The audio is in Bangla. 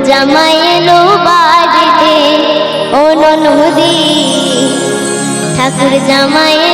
জামাই এলো বাড়িতে ও ননদি ঠাকুর জামাই